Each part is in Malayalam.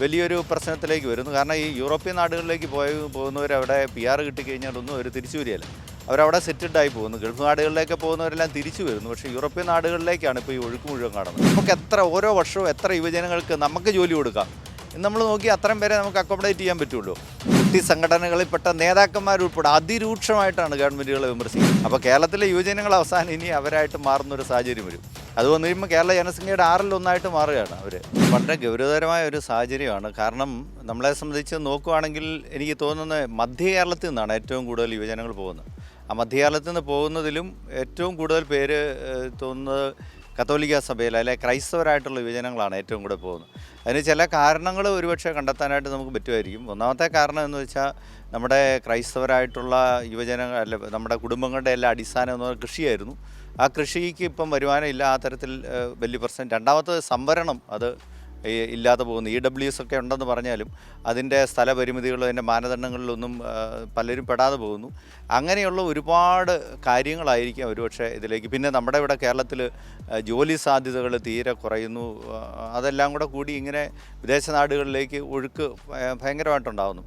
വലിയൊരു പ്രശ്നത്തിലേക്ക് വരുന്നു. കാരണം ഈ യൂറോപ്യൻ നാടുകളിലേക്ക് പോയ പോകുന്നവർ അവിടെ പി ആർ കിട്ടിക്കഴിഞ്ഞാൽ ഒന്നും അവർ തിരിച്ചു വരികയില്ല. അവരവിടെ സെറ്റിൽഡായി പോകുന്നു. ഗൾഫ് നാടുകളിലേക്ക് പോകുന്നവരെല്ലാം തിരിച്ചു വരുന്നു. പക്ഷേ യൂറോപ്യൻ നാടുകളിലേക്കാണ് ഇപ്പോൾ ഈ ഒഴുക്ക് മുഴുവൻ കാണുന്നത്. നമുക്ക് എത്ര ഓരോ വർഷവും എത്ര യുവജനങ്ങൾക്ക് നമുക്ക് ജോലി കൊടുക്കാം? നമ്മൾ നോക്കി അത്രയും പേരെ നമുക്ക് അക്കോമഡേറ്റ് ചെയ്യാൻ പറ്റുള്ളൂ. കുട്ടി സംഘടനകളിൽപ്പെട്ട നേതാക്കന്മാരുൾപ്പെടെ അതിരൂക്ഷമായിട്ടാണ് ഗവൺമെന്റുകളെ വിമർശിക്കുന്നത്. അപ്പോൾ കേരളത്തിലെ യുവജനങ്ങൾ അവസാനം ഇനി അവരായിട്ട് മാറുന്നൊരു സാഹചര്യം വരും. അത് വന്നു കഴിയുമ്പോൾ കേരള ജനസംഖ്യയുടെ ആറിൽ ഒന്നായിട്ട് മാറുകയാണ് അവർ വളരെ ഗൗരവതരമായ ഒരു സാഹചര്യമാണ്. കാരണം നമ്മളെ സംബന്ധിച്ച് നോക്കുകയാണെങ്കിൽ എനിക്ക് തോന്നുന്നത് മധ്യ കേരളത്തിൽ നിന്നാണ് ഏറ്റവും കൂടുതൽ യുവജനങ്ങൾ പോകുന്നത്. ആ മധ്യ കേരളത്തിൽ നിന്ന് പോകുന്നതിലും ഏറ്റവും കൂടുതൽ പേര് തോന്നുന്നത് കത്തോലിക്ക സഭയിൽ അല്ലെ ക്രൈസ്തവരായിട്ടുള്ള യുവജനങ്ങളാണ് ഏറ്റവും കൂടുതൽ പോകുന്നത്. അതിന് ചില കാരണങ്ങൾ ഒരുപക്ഷെ കണ്ടെത്താനായിട്ട് നമുക്ക് പറ്റുമായിരിക്കും. ഒന്നാമത്തെ കാരണം എന്ന് വെച്ചാൽ നമ്മുടെ ക്രൈസ്തവരായിട്ടുള്ള യുവജനങ്ങൾ അല്ല നമ്മുടെ കുടുംബങ്ങളുടെ എല്ലാ അടിസ്ഥാനം എന്ന് പറഞ്ഞാൽ കൃഷിയായിരുന്നു. ആ കൃഷിക്ക് ഇപ്പം വരുമാനം ഇല്ല ആ തരത്തിൽ വലിയ പ്രശ്നം. രണ്ടാമത്തെ സംവരണം അത് ഇല്ലാതെ പോകുന്നു. ഇ ഡബ്ല്യു എസ് ഒക്കെ ഉണ്ടെന്ന് പറഞ്ഞാലും അതിന്റെ സ്ഥലപരിമിതികളോ അതിന്റെ മാനദണ്ഡങ്ങളിലൊന്നും പലരും പെടാതെ പോകുന്നു. അങ്ങനെയുള്ള ഒരുപാട് കാര്യങ്ങളായിരിക്കും ഒരുപക്ഷെ ഇതിലേക്ക്. പിന്നെ നമ്മുടെ ഇവിടെ കേരളത്തിൽ ജോലി സാധ്യതകൾ തീരെ കുറയുന്നു. അതെല്ലാം കൂടെ കൂടി ഇങ്ങനെ വിദേശ നാടുകളിലേക്ക് ഒഴുക്ക് ഭയ- ഭയങ്കരമായിട്ടുണ്ടാകുന്നു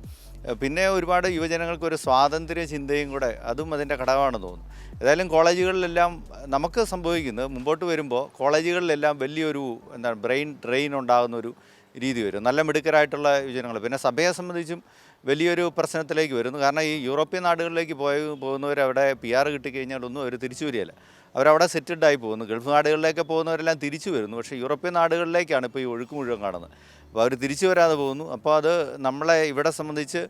പിന്നെ ഒരുപാട് യുവജനങ്ങൾക്ക് ഒരു സ്വാതന്ത്ര്യ ചിന്തയും കൂടെ അതും അതിന്റെ ഘടകമാണെന്ന് തോന്നുന്നു. ഏതായാലും കോളേജുകളിലെല്ലാം നമുക്ക് സംഭവിക്കുന്നത് മുമ്പോട്ട് വരുമ്പോൾ കോളേജുകളിലെല്ലാം വലിയൊരു എന്താണ് ബ്രെയിൻ ഡ്രെയിൻ ഉണ്ടാകുന്ന ഒരു രീതി വരും. നല്ല മിടുക്കരായിട്ടുള്ള യുവജനങ്ങൾ. പിന്നെ സഭയെ സംബന്ധിച്ചും വലിയൊരു പ്രശ്നത്തിലേക്ക് വരുന്നു. കാരണം ഈ യൂറോപ്യൻ നാടുകളിലേക്ക് പോയ പോകുന്നവർ അവിടെ പി ആർ കിട്ടിക്കഴിഞ്ഞാൽ ഒന്നും അവർ തിരിച്ചു വരികയില്ല. അവരവിടെ സെറ്റിൽഡായി പോകുന്നു. ഗൾഫ് നാടുകളിലേക്ക് പോകുന്നവരെല്ലാം തിരിച്ചു വരുന്നു. പക്ഷേ യൂറോപ്യൻ നാടുകളിലേക്കാണ് ഇപ്പോൾ ഈ ഒഴുക്ക് മുഴുവൻ കാണുന്നത്. അപ്പോൾ അവർ തിരിച്ചു വരാതെ പോകുന്നു. അപ്പോൾ അത് നമ്മളെ ഇവിടെ സംബന്ധിച്ച്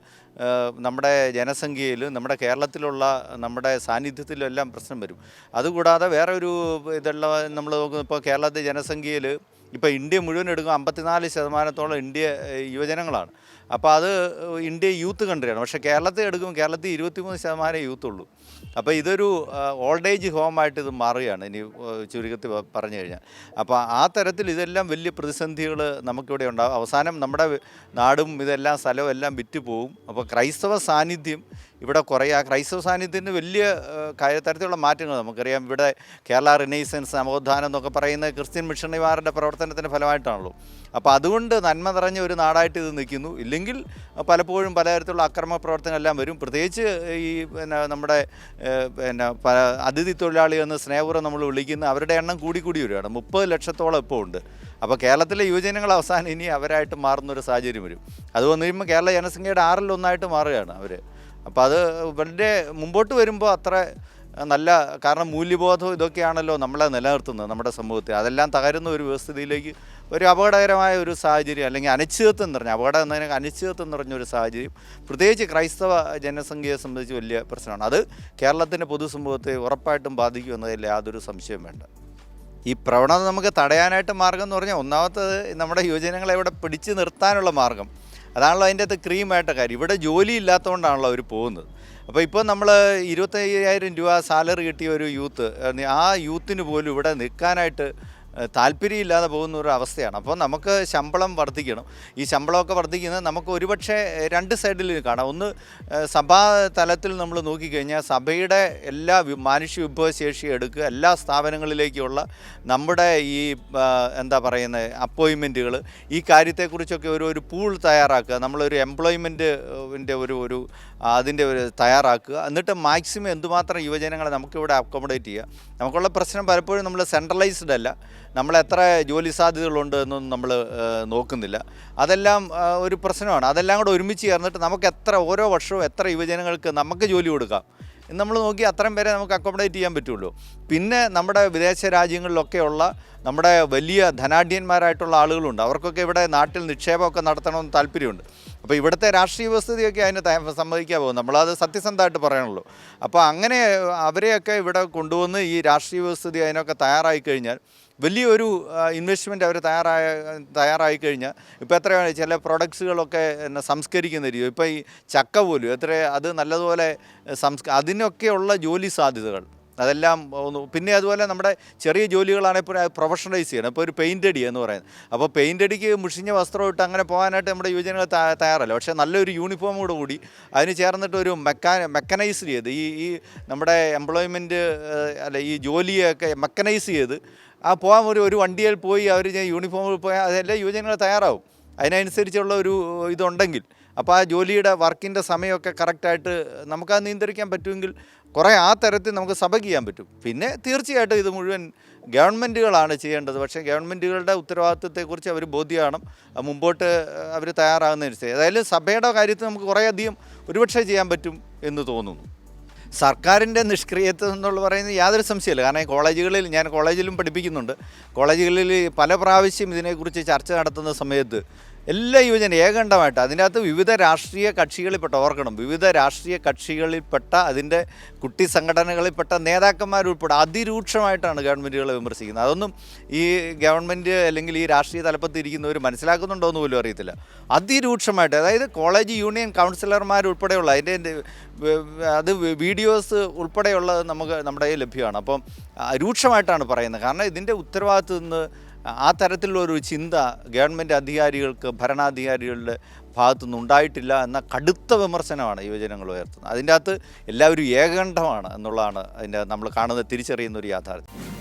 നമ്മുടെ ജനസംഖ്യയിൽ നമ്മുടെ കേരളത്തിലുള്ള നമ്മുടെ സാന്നിധ്യത്തിലും എല്ലാം പ്രശ്നം വരും. അതുകൂടാതെ വേറെ ഒരു ഇതുള്ള നമ്മൾ നോക്കുന്നത് ഇപ്പോൾ കേരളത്തിലെ ജനസംഖ്യയിൽ ഇപ്പോൾ ഇന്ത്യ മുഴുവൻ എടുക്കും അമ്പത്തിനാല് ശതമാനത്തോളം ഇന്ത്യ യുവജനങ്ങളാണ്. അപ്പോൾ അത് ഇന്ത്യ യൂത്ത് കൺട്രിയാണ്. പക്ഷേ കേരളത്തിൽ എടുക്കുമ്പോൾ കേരളത്തിൽ ഇരുപത്തിമൂന്ന് ശതമാനം യൂത്ത് ഉള്ളൂ അപ്പോൾ ഇതൊരു ഓൾഡ് ഏജ് ഹോമായിട്ട് ഇത് മാറുകയാണ്. ഇനി ചുരുക്കത്തിൽ പറഞ്ഞു കഴിഞ്ഞാൽ. അപ്പോൾ ആ തരത്തിൽ ഇതെല്ലാം വലിയ പ്രതിസന്ധികൾ നമുക്കിവിടെ ഉണ്ടാകും അവസാനം നമ്മുടെ നാടും ഇതെല്ലാം സ്ഥലവും എല്ലാം വിറ്റ് പോവും. അപ്പോൾ ക്രൈസ്തവ സാന്നിധ്യം ഇവിടെ കുറേ ആ ക്രൈസ്തവ സാന്നിധ്യത്തിന് വലിയ തരത്തിലുള്ള മാറ്റങ്ങൾ നമുക്കറിയാം. ഇവിടെ കേരള റിനൈസൻസ് നവോത്ഥാനം എന്നൊക്കെ പറയുന്ന ക്രിസ്ത്യൻ മിഷണറിമാരുടെ പ്രവർത്തനത്തിന്റെ ഫലമായിട്ടാണല്ലോ. അപ്പോൾ അതുകൊണ്ട് നന്മ നിറഞ്ഞ ഒരു നാടായിട്ട് ഇത് നിൽക്കുന്നു. ഇല്ലെങ്കിൽ പലപ്പോഴും പലതരത്തിലുള്ള അക്രമ പ്രവർത്തനങ്ങളെല്ലാം വരും. പ്രത്യേകിച്ച് ഈ പിന്നെ നമ്മുടെ പിന്നെ പല അതിഥി തൊഴിലാളി എന്ന് സ്നേഹപൂർവം നമ്മൾ വിളിക്കുന്ന അവരുടെ എണ്ണം കൂടി കൂടി വരികയാണ്. മുപ്പത് ലക്ഷത്തോളം ഇപ്പോൾ ഉണ്ട്. അപ്പോൾ കേരളത്തിലെ യുവജനങ്ങൾ അവസാനം ഇനി അവരായിട്ട് മാറുന്നൊരു സാഹചര്യം വരും. അത് വന്നു കഴിയുമ്പോൾ കേരള ജനസംഖ്യയുടെ ആറിലൊന്നായിട്ട് മാറുകയാണ് അവർ അപ്പോൾ അത് വളരെ മുമ്പോട്ട് വരുമ്പോൾ അത്ര നല്ല കാരണം മൂല്യബോധം ഇതൊക്കെയാണല്ലോ നമ്മളെ നിലനിർത്തുന്നത് നമ്മുടെ സമൂഹത്തെ അതെല്ലാം തകരുന്ന ഒരു വ്യവസ്ഥിതിയിലേക്ക് ഒരു അപകടകരമായ ഒരു സാഹചര്യം അല്ലെങ്കിൽ അനിശ്ചിതത്വം നിറഞ്ഞ അപകടം എന്നതിന് അനിശ്ചിതത്വം എന്ന് ഒരു സാഹചര്യം. പ്രത്യേകിച്ച് ക്രൈസ്തവ ജനസംഖ്യയെ സംബന്ധിച്ച് വലിയ പ്രശ്നമാണ്. അത് കേരളത്തിന്റെ പൊതുസമൂഹത്തെ ഉറപ്പായിട്ടും ബാധിക്കും എന്നതിൽ യാതൊരു സംശയവും വേണ്ട. ഈ പ്രവണത നമുക്ക് തടയാനായിട്ട് മാർഗം എന്ന് പറഞ്ഞാൽ ഒന്നാമത്തത് നമ്മുടെ യുവജനങ്ങളെ ഇവിടെ പിടിച്ചു നിർത്താനുള്ള മാർഗം. അതാണല്ലോ അതിന്റെ അകത്ത് ക്രീമായിട്ട കാര്യം. ഇവിടെ ജോലി ഇല്ലാത്തതുകൊണ്ടാണല്ലോ അവർ പോകുന്നത്. അപ്പോൾ ഇപ്പോൾ നമ്മൾ ഇരുപത്തയ്യായിരം രൂപ സാലറി കിട്ടിയ ഒരു യൂത്ത് ആ യൂത്തിന് പോലും ഇവിടെ നിൽക്കാനായിട്ട് താല്പര്യമില്ലാതെ പോകുന്ന ഒരു അവസ്ഥയാണ്. അപ്പോൾ നമുക്ക് ശമ്പളം വർദ്ധിക്കണം. ഈ ശമ്പളമൊക്കെ വർദ്ധിക്കുന്നത് നമുക്ക് ഒരുപക്ഷെ രണ്ട് സൈഡിൽ കാണാം. ഒന്ന് സഭാ തലത്തിൽ നമ്മൾ നോക്കിക്കഴിഞ്ഞാൽ സഭയുടെ എല്ലാ മാനുഷ്യ വിഭവശേഷി എടുക്കുക എല്ലാ സ്ഥാപനങ്ങളിലേക്കുള്ള നമ്മുടെ ഈ എന്താ പറയുന്നത് അപ്പോയിൻമെന്റുകൾ ഈ കാര്യത്തെക്കുറിച്ചൊക്കെ ഒരു ഒരു പൂൾ തയ്യാറാക്കുക നമ്മളൊരു എംപ്ലോയ്മെന്റിന്റെ ഒരു ഒരു അതിന്റെ ഒരു തയ്യാറാക്കുക. എന്നിട്ട് മാക്സിമം എന്തുമാത്രം യുവജനങ്ങളെ നമുക്കിവിടെ അക്കോമഡേറ്റ് ചെയ്യുക. നമുക്കുള്ള പ്രശ്നം പലപ്പോഴും നമ്മൾ സെൻട്രലൈസ്ഡ് അല്ല. നമ്മൾ എത്ര ജോലി സാധ്യതകളുണ്ട് എന്നൊന്നും നമ്മൾ നോക്കുന്നില്ല. അതെല്ലാം ഒരു പ്രശ്നമാണ്. അതെല്ലാം കൂടെ ഒരുമിച്ച് ചേർന്നിട്ട് നമുക്ക് എത്ര ഓരോ വർഷവും എത്ര യുവജനങ്ങൾക്ക് നമുക്ക് ജോലി കൊടുക്കാം. നമ്മൾ നോക്കി അത്രയും പേരെ നമുക്ക് അക്കോമഡേറ്റ് ചെയ്യാൻ പറ്റുള്ളൂ. പിന്നെ നമ്മുടെ വിദേശ രാജ്യങ്ങളിലൊക്കെയുള്ള നമ്മുടെ വലിയ ധനാഢ്യന്മാരായിട്ടുള്ള ആളുകളുണ്ട്. അവർക്കൊക്കെ ഇവിടെ നാട്ടിൽ നിക്ഷേപമൊക്കെ നടത്തണമെന്ന് താല്പര്യമുണ്ട്. അപ്പോൾ ഇവിടുത്തെ രാഷ്ട്രീയ വ്യവസ്ഥയൊക്കെ അതിന് സമ്മതിക്കാൻ പോകും. നമ്മളത് സത്യസന്ധമായിട്ട് പറയണല്ലോ അപ്പോൾ അങ്ങനെ അവരെയൊക്കെ ഇവിടെ കൊണ്ടുവന്ന് ഈ രാഷ്ട്രീയ വ്യവസ്ഥിതി അതിനൊക്കെ തയ്യാറായി കഴിഞ്ഞാൽ വലിയൊരു ഇൻവെസ്റ്റ്മെന്റ് അവർ തയ്യാറായ തയ്യാറായി കഴിഞ്ഞാൽ ഇപ്പോൾ എത്രയാണ് ചില പ്രൊഡക്ട്സുകളൊക്കെ എന്നെ സംസ്കരിക്കുന്ന രീതി. ഇപ്പോൾ ഈ ചക്ക പോലും എത്ര അത് നല്ലതുപോലെ സംസ്ക അതിനൊക്കെയുള്ള ജോലി സാധ്യതകൾ. അതെല്ലാം ഒന്ന് പിന്നെ അതുപോലെ നമ്മുടെ ചെറിയ ജോലികളാണെങ്കിൽ ഇപ്പോൾ പ്രൊഫഷണലൈസ് ചെയ്യണം. ഇപ്പോൾ ഒരു പെയിന്റ് അടി എന്ന് പറയുന്നത്. അപ്പോൾ പെയിന്റ് അടിക്ക് മുഷിഞ്ഞ വസ്ത്രം ഇട്ട് അങ്ങനെ പോകാനായിട്ട് നമ്മുടെ യുവജനങ്ങൾ തയ്യാറല്ല. പക്ഷേ നല്ലൊരു യൂണിഫോം കൂടെ കൂടി അതിന് ചേർന്നിട്ട് ഒരു മെക്കാ മെക്കനൈസ് ചെയ്ത് ഈ ഈ നമ്മുടെ എംപ്ലോയ്മെന്റ് അല്ല ഈ ജോലിയൊക്കെ മെക്കനൈസ് ചെയ്ത് ആ പോകാൻ ഒരു ഒരു വണ്ടിയിൽ പോയി അവർ യൂണിഫോമിൽ പോയാൽ അതെല്ലാം യുവജനങ്ങൾ തയ്യാറാവും. അതിനനുസരിച്ചുള്ള ഒരു ഇതുണ്ടെങ്കിൽ. അപ്പോൾ ആ ജോലിയുടെ വർക്കിന്റെ സമയമൊക്കെ കറക്റ്റായിട്ട് നമുക്ക് അത് നിയന്ത്രിക്കാൻ പറ്റുമെങ്കിൽ കുറേ ആ തരത്തിൽ നമുക്ക് സഭയ്ക്ക് ചെയ്യാൻ പറ്റും. പിന്നെ തീർച്ചയായിട്ടും ഇത് മുഴുവൻ ഗവൺമെന്റുകളാണ് ചെയ്യേണ്ടത്. പക്ഷേ ഗവൺമെന്റുകളുടെ ഉത്തരവാദിത്വത്തെക്കുറിച്ച് അവർ ബോധ്യമാണ് മുമ്പോട്ട് അവർ തയ്യാറാകുന്നതിനനുസരിച്ച്. ഏതായാലും സഭയുടെ കാര്യത്തിൽ നമുക്ക് കുറേയധികം ഒരുപക്ഷെ ചെയ്യാൻ പറ്റും എന്ന് തോന്നുന്നു. സർക്കാരിന്റെ നിഷ്ക്രിയത്വം എന്നുള്ള പറയുന്നത് യാതൊരു സംശയമില്ല. കാരണം കോളേജുകളിൽ ഞാൻ കോളേജിലും പഠിപ്പിക്കുന്നുണ്ട്. കോളേജുകളിൽ പല പ്രാവശ്യം ഇതിനെക്കുറിച്ച് ചർച്ച നടത്തുന്ന സമയത്ത് എല്ലാ യുവജന ഏകണ്ഠമായിട്ട് അതിന്റെ അകത്ത് വിവിധ രാഷ്ട്രീയ കക്ഷികളിൽപ്പെട്ട ഓർക്കണം വിവിധ രാഷ്ട്രീയ കക്ഷികളിൽപ്പെട്ട അതിന്റെ കുട്ടി സംഘടനകളിൽപ്പെട്ട നേതാക്കന്മാരുൾപ്പെടെ അതിരൂക്ഷമായിട്ടാണ് ഗവൺമെന്റുകളെ വിമർശിക്കുന്നത്. അതൊന്നും ഈ ഗവൺമെന്റ് അല്ലെങ്കിൽ ഈ രാഷ്ട്രീയ തലപ്പത്ത് ഇരിക്കുന്നവർ മനസ്സിലാക്കുന്നുണ്ടോ എന്ന് പോലും അറിയത്തില്ല. അതിരൂക്ഷമായിട്ട് അതായത് കോളേജ് യൂണിയൻ കൗൺസിലർമാരുൾപ്പെടെയുള്ള അതിന്റെ അത് വീഡിയോസ് ഉൾപ്പെടെയുള്ളത് നമുക്ക് നമ്മുടെ ലഭ്യമാണ്. അപ്പം രൂക്ഷമായിട്ടാണ് പറയുന്നത്. കാരണം ഇതിന്റെ ഉത്തരവാദിത്വം ആ തരത്തിലുള്ള ഒരു ചിന്ത ഗവൺമെന്റ് അധികാരികൾക്ക് ഭരണാധികാരികളുടെ ഭാഗത്തുനിന്ന് ഉണ്ടായിട്ടില്ല എന്ന കടുത്ത വിമർശനമാണ് യുവജനങ്ങൾ ഉയർത്തുന്നത്. അതിന്റെ അകത്ത് എല്ലാവരും ഏകകണ്ഠമാണ് എന്നുള്ളതാണ് അതിന്റെ നമ്മൾ കാണുന്ന തിരിച്ചറിയുന്ന ഒരു യാഥാർത്ഥ്യം.